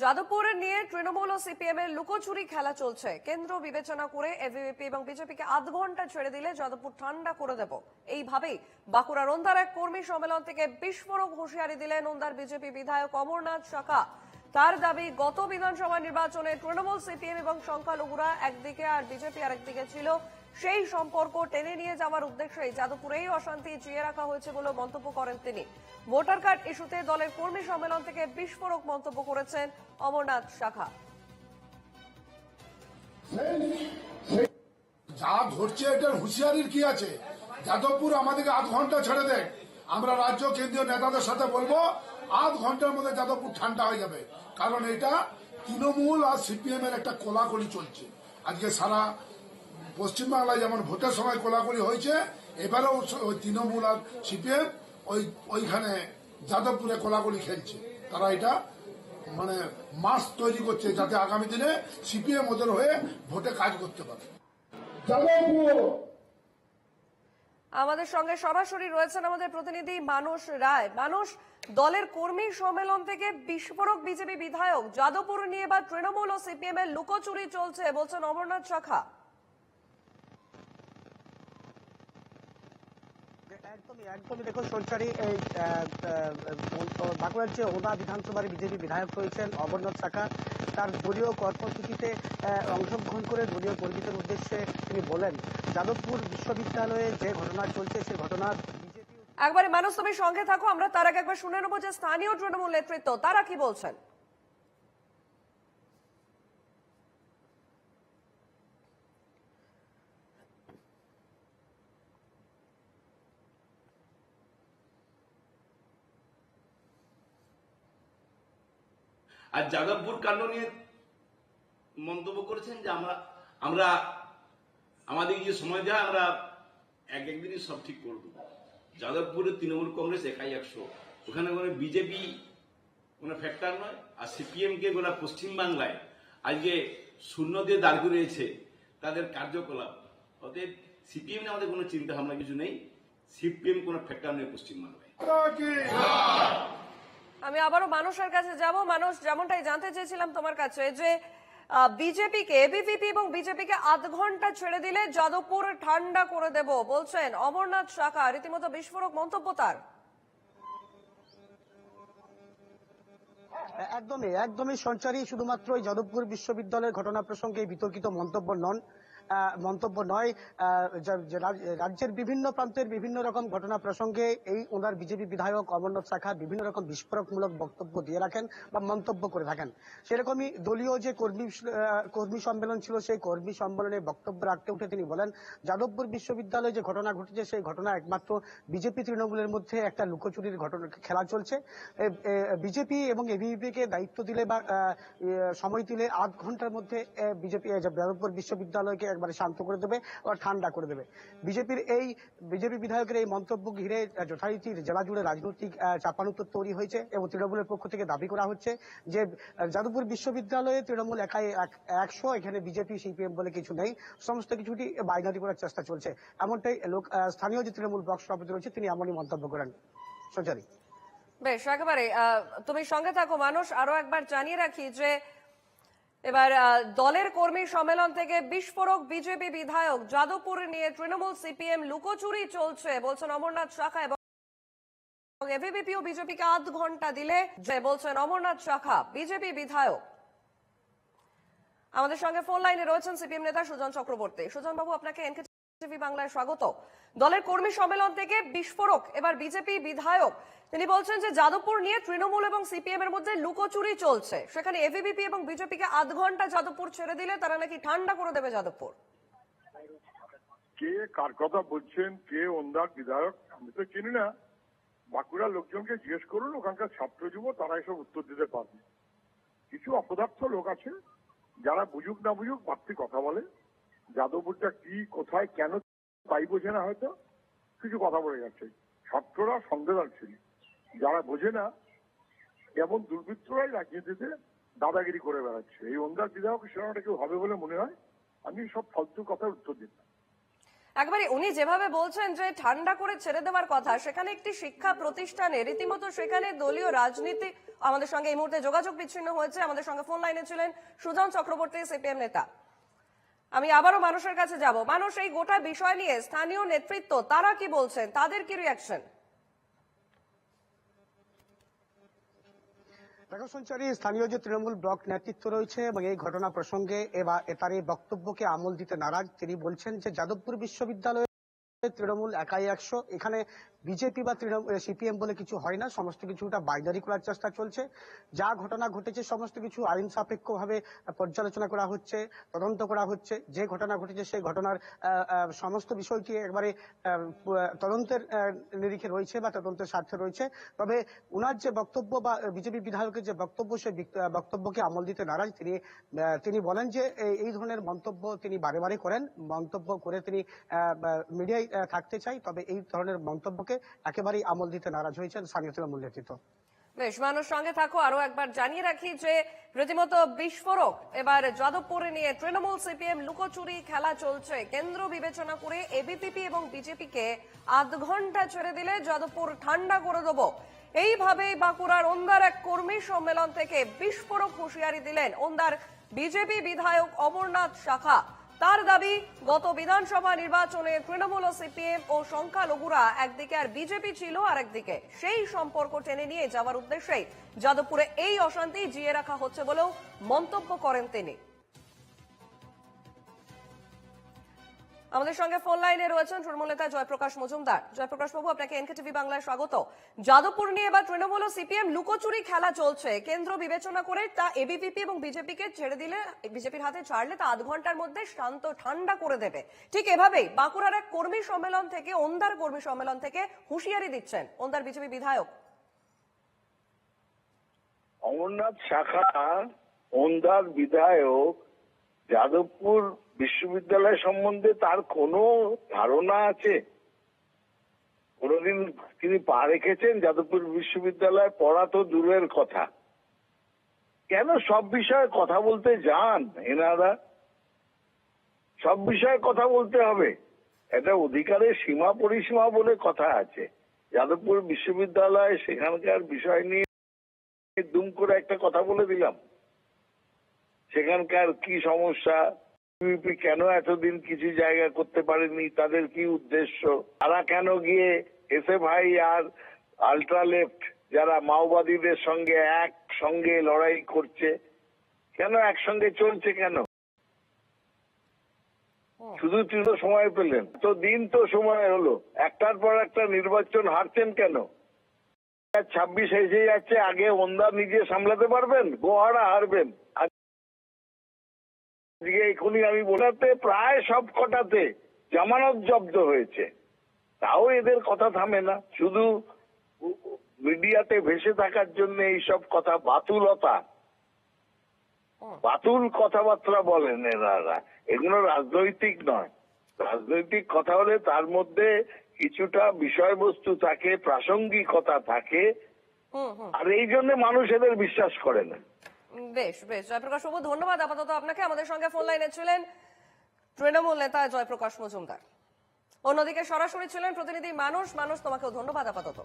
যাদবপুরের নিয়ে তৃণমূল ও সিপিএম এর লুকোচুরি খেলা চলছে। কেন্দ্র বিবেচনা করে এবিভিপি এবং বিজেপিকে আধ ঘণ্টা ছেড়ে দিলে যাদবপুর ঠান্ডা করে দেব। এইভাবেই বাঁকুড়া রন্দার এক কর্মী সম্মেলন থেকে বিস্ফোরক হুঁশিয়ারি দিলেন ওন্দার বিজেপি বিধায়ক অমরনাথ শাখা। তার দাবি, গত বিধানসভা নির্বাচনে তৃণমূল, সিপিএম এবং সংখ্যালঘুরা একদিকে আর বিজেপি আরেকদিকে ছিল সেই সম্পর্ক টেনে নিয়ে যাওয়ার উদ্দেশ্যে যাদবপুরেই অশান্তি জিয়ে রাখা হয়েছে বলে মন্তব্য করেন তিনি। ভোটার কার্ড ইস্যুতে দলের কর্মী সম্মেলন থেকে বিস্ফোরক মন্তব্য করেছেন অমরনাথ শাখা। যা ধরছে এটার হুঁশিয়ারির কি আছে? যাদবপুর আমাদেরকে আধ ঘণ্টা ছেড়ে দেয়। আমরা রাজ্য কেন্দ্রীয় নেতাদের সাথে বলব, আধ ঘণ্টার মধ্যে যাদবপুর ঠান্ডা হয়ে যাবে। কারণ এটা তৃণমূল আর সিপিএম এর একটা কোলাকুলি চলছে। আজকে সারা পশ্চিমবাংলায় যেমন ভোটের সময় কোলাকুলি হয়েছে এবারেও ওই তৃণমূল আর সিপিএম ওই ওইখানে যাদবপুরে কোলাকুলি খেলছে। তারা এটা মানে মাস তৈরি করছে যাতে আগামী দিনে সিপিএম ওদের হয়ে ভোটে কাজ করতে পারে। আমাদের সঙ্গে সরাসরি রয়েছেন আমাদের প্রতিনিধি মানুষ রায়। মানুষ দলের কর্মী সম্মেলন থেকে বিস্ফোরক বিজেপি বিধায়ক যাদবপুর নিয়ে বা তৃণমূল ও সিপিএম এর লুকোচুরি চলছে বলছেন অমরনাথ শাখা। একদমই দেখুন সঞ্চারী এই বাঁকুড়ার যে ওদা বিধানসভার বিজেপি বিধায়ক রয়েছেন অমরনাথ শাখা তার দলীয় কর্মসূচিতে অংশগ্রহণ করে দলীয় কর্মীদের উদ্দেশ্যে তিনি বলেন, যাদবপুর বিশ্ববিদ্যালয়ে যে ঘটনা চলছে সেই ঘটনা একবারে মানুষ তুমি সঙ্গে থাকো, আমরা তার আগে একবার শুনে নেব যে স্থানীয় তৃণমূল নেতৃত্ব, তারা কি বলছেন? আর যাদবপুর কাণ্ড নিয়ে মন্তব্য করেছেন যে আমরা আমরা, আমাদের যে সময় দেওয়া, আমরা এক একদিনই সব ঠিক করে দেবো যাদবপুরে তৃণমূল কংগ্রেস একাই একশো। ওখানে কোনো বিজেপি, কোনো ফ্যাক্টর নয়। আর সিপিএম কে গোটা পশ্চিমবাংলায় আজকে শূন্য দিয়ে দাঁড় করিয়েছে তাদের কার্যকলাপ। অতএব সিপিএম আমাদের কোনো চিন্তা ভাবনা কিছু নেই। সিপিএম কোনো ফ্যাক্টর নেই পশ্চিমবাংলায় আমি আবারও মানুষের কাছে যাব। মানুষ যেমনটাই জানতে চেয়েছিলাম তোমার কাছে যে বিজেপিকে, এবিভিপি এবং বিজেপিকে আধ ঘণ্টা ছেড়ে দিলে যাদবপুর ঠান্ডা করে দেব, বলছেন অমরনাথ শাখা। রীতিমতো বিস্ফোরক মন্তব্য তার। একদমই একদমই সঞ্চারী। শুধুমাত্র যাদবপুর বিশ্ববিদ্যালয়ের ঘটনা প্রসঙ্গে বিতর্কিত মন্তব্য নন। মন্তব্য নয়। রাজ্যের বিভিন্ন প্রান্তের বিভিন্ন রকম ঘটনা প্রসঙ্গে এই ওনার বিজেপি বিধায়ক অমরনাথ শাখা বিভিন্ন রকম বিস্ফোরকমূলক বক্তব্য দিয়ে রাখেন বা মন্তব্য করে থাকেন। সেরকমই দলীয় যে কর্মী কর্মী সম্মেলন ছিল, সেই কর্মী সম্মেলনে বক্তব্য রাখতে উঠে তিনি বলেন, যাদবপুর বিশ্ববিদ্যালয়ে যে ঘটনা ঘটেছে, সেই ঘটনা একমাত্র বিজেপি তৃণমূলের মধ্যে একটা লুকোচুরির ঘটনা, খেলা চলছে। বিজেপি এবং এবিপি কে দায়িত্ব দিলে বা সময় দিলে আধ ঘণ্টার মধ্যে বিজেপি যাদবপুর বিশ্ববিদ্যালয়কে একবারে শান্ত করে দেবে বা ঠান্ডা করে দেবে। বিজেপির এই, বিজেপি বিধায়কের এই মন্তব্য ঘিরে যথারীতি জেলা জুড়ে রাজনৈতিক চাপানুত্তর তৈরি হয়েছে এবং তৃণমূলের পক্ষ থেকে দাবি করা হচ্ছে যে যাদবপুর বিশ্ববিদ্যালয়ে তৃণমূল একাই এক- একশো, এখানে বিজেপি, সিপিএম বলে কিছু নেই। সমস্ত কিছুটি বাইনারি করার চেষ্টা চলছে। এমনটাই লোক স্থানীয় যে তৃণমূল ব্লক সভাপতি রয়েছে, তিনি এমনই মন্তব্য করেন। সঞ্চারী। বেশ, একেবারে তুমি সঙ্গে থাকো, মানুষ আরও একবার জানিয়ে রাখি যে এবার দলের কর্মী সম্মেলন থেকে বিস্ফোরক বিজেপি বিধায়ক যাদবপুর নিয়ে তৃণমূল সিপিএম লুকোচুরি চলছে, বলছেন অমরনাথ শাখা এবং এভিবিপি ও বিজেপিকে আধ ঘণ্টা দিলে বলছেন অমরনাথ শাখা, বিজেপি বিধায়ক। আমাদের সঙ্গে ফোন লাইনে রয়েছেন সিপিএম নেতা সুজন চক্রবর্তী। সুজন বাবু, আপনাকে বাংলায় স্বাগত। দলের কর্মী সম্মেলন থেকে বিস্ফোরক। এবার বিজেপি বিধায়ক। তিনি বলছেন যে, যাদবপুর নিয়ে তৃণমূল এবং সিপিএম এর মধ্যে লুকোচুরি চলছে। সেখানে এবং বিজেপিকে আধ ঘণ্টা যাদবপুর ছেড়ে দিলে তারা নাকি ঠান্ডা করে দেবে যাদবপুর। কে কার কথা বলছেন, কে ওন্দার বিধায়ক, আমি তো চিনি না। বাঁকুড়ার লোকজনকে জিজ্ঞেস করুন, ওখানকার ছাত্র যুব, তারা এসব উত্তর দিতে পারবে। কিছু অপদার্থ লোক আছে, যারা বুঝুক না বুঝুক বাড়তি কথা বলে। যাদবপুরটা কি, কোথায়, কেন তাই বোঝে না হয়তো? কিছু কথা বলে যাচ্ছে। ছাত্ররা সংবেদনশীল যারা বোঝে না এমন দুর্বৃত্তরাই রাজনীতিতে দাদাগিরি করে বেড়াচ্ছে। এই ওন্দার বিধায়ক সেরকমটা কেউ হবে বলে মনে হয়? আমি সব ফালতু কথার উত্তর দিতাম একবারে উনি যেভাবে বলছেন যে ঠান্ডা করে ছেড়ে দেওয়ার কথা, সেখানে একটি শিক্ষা প্রতিষ্ঠানে, রীতিমতো সেখানে দলীয় রাজনীতি, আমাদের সঙ্গে এই মুহূর্তে যোগাযোগ বিচ্ছিন্ন হয়েছে। আমাদের সঙ্গে ফোন লাইনে ছিলেন সুজন চক্রবর্তী, সিপিএম নেতা। আমি আবারও মানুষের কাছে যাব। মানুষ এই গোটা বিষয় নিয়ে স্থানীয় নেতৃত্ব, তারা কি বলছেন? তাদের কি রিয়াকশন সঞ্চারী, স্থানীয় যে তৃণমূল ব্লক নেতৃত্ব রয়েছে এবং এই ঘটনা প্রসঙ্গে এবার তার এই বক্তব্যকে আমল দিতে নারাজ। তিনি বলছেন যে যাদবপুর বিশ্ববিদ্যালয়ে তৃণমূল একাই একশো। এখানে বিজেপি বা তৃণমূল সিপিএম বলে কিছু হয় না সমস্ত কিছুটা বাইনারি করার চেষ্টা চলছে। যা ঘটনা ঘটেছে সমস্ত কিছু আইন সাপেক্ষ ভাবে পর্যালোচনা করা হচ্ছে তদন্ত করা হচ্ছে। যে ঘটনা ঘটেছে সেই ঘটনার সমস্ত বিষয়টি একবারে তদন্তের নিরিখে রয়েছে বা তদন্তের স্বার্থে রয়েছে। তবে উনার যে বক্তব্য বা বিজেপি বিধায়কের যে বক্তব্য আহ, বক্তব্যকে আমল দিতে নারাজ। তিনি তিনি বলেন যে এই ধরনের মন্তব্য তিনি বারে বারে করেন। মন্তব্য করে তিনি মিডিয়ায় থাকতে চাই, তবে এই ধরনের মন্তব্যকে একেবারেই আমল দিতে নারাজ হয়েছেন স্থানীয় তৃণমূল নেতৃত্ব। বেশ, মানুষ সঙ্গে থাকো আরও একবার জানিয়ে রাখি যে রীতিমতো বিস্ফোরক। এবার যাদবপুরে নিয়ে তৃণমূল সিপিএম লুকোচুরি খেলা চলছে। কেন্দ্র বিবেচনা করে এবিপিপি এবং বিজেপিকে আধ ঘণ্টা ছেড়ে দিলে যাদবপুর ঠান্ডা করে দেবো। এইভাবেই বাঁকুড়ার ওন্দার এক কর্মী সম্মেলন থেকে বিস্ফোরক হুঁশিয়ারি দিলেন ওন্দার বিজেপি বিধায়ক অমরনাথ শাখা। তার দাবি, গত বিধানসভা নির্বাচনে তৃণমূল সিপিএম ও সংখ্যালঘুরা একদিকে আর বিজেপি ছিল আর একদিকে সেই সম্পর্ক টেনে নিয়ে যাওয়ার উদ্দেশ্যেই যাদবপুরে এই অশান্তি জিয়ে রাখা হচ্ছে বলেও মন্তব্য করেন তিনি। আমাদের সঙ্গে ফোন লাইনে রয়েছেন তৃণমূল নেতা জয়প্রকাশ মজুমদার। জয়প্রকাশ বাবু, আপনাকে এনকে টিভি বাংলায় স্বাগত। যাদবপুর নিয়ে এবার তৃণমূল ও সিপিএম লুকোচুরি খেলা চলছে। কেন্দ্র বিবেচনা করে তা এবিপিপি এবং বিজেপিকে ছেড়ে দিলে বিজেপির হাতে ছাড়লে তা আধ ঘণ্টার মধ্যে শান্ত ঠান্ডা করে দেবে। ঠিক এভাবেই বাঁকুড়ার এক কর্মী সম্মেলন থেকে, ওন্দার কর্মী সম্মেলন থেকে হুঁশিয়ারি দিচ্ছেন ওন্দার বিজেপি বিধায়ক। অমরনাথ শাখা, ওন্দার বিধায়ক, যাদবপুর বিশ্ববিদ্যালয় সম্বন্ধে তার কোনো ধারণা আছে? কোনোদিন তিনি পা রেখেছেন যাদবপুর বিশ্ববিদ্যালয়ে পড়া তো দূরের কথা। কেন সব বিষয়ে কথা বলতে যান এনারা? সব বিষয়ে কথা বলতে হবে। এটা অধিকারের সীমা পরিসীমা বলে কথা আছে। যাদবপুর বিশ্ববিদ্যালয় সেখানকার বিষয় নিয়ে দুম করে একটা কথা বলে দিলাম। সেখানকার কি সমস্যা? ইউপি কেন এতদিন কিছু জায়গা করতে পারেনি তাদের কি উদ্দেশ্য? তারা কেন গিয়ে এসে ভাই আর আল্ট্রা লেফট যারা মাওবাদীদের সঙ্গে এক সঙ্গে লড়াই করছে কেন একসঙ্গে চলছে কেন? শুধু তিনি তো সময় পেলেন। তো দিন তো সময় হলো। একটার পর একটা নির্বাচন হারছেন কেন? ছাব্বিশ এসে যাচ্ছে আগে ওন্দা নিজে সামলাতে পারবেন? গোহারা হারবেন। এখনই আমি বলাতে প্রায় সব কটাতে জামানত জব্দ হয়েছে। তাও এদের কথা থামে না। শুধু মিডিয়াতে ভেসে থাকার জন্য এইসব কথা বাতুলতা। বাতুল কথাবার্তা বলেন এনারা। এগুলো রাজনৈতিক নয়। রাজনৈতিক কথা হলে তার মধ্যে কিছুটা বিষয়বস্তু থাকে প্রাসঙ্গিকতা থাকে। আর এই জন্য মানুষ এদের বিশ্বাস করে না। বেশ বেশ, জয়প্রকাশ বাবু, ধন্যবাদ আপাতত আপনাকে। আমাদের সঙ্গে ফোন লাইনে ছিলেন তৃণমূল নেতা জয়প্রকাশ মজুমদার। অন্যদিকে সরাসরি ছিলেন প্রতিনিধি মানুষ। মানুষ, তোমাকেও ধন্যবাদ আপাতত।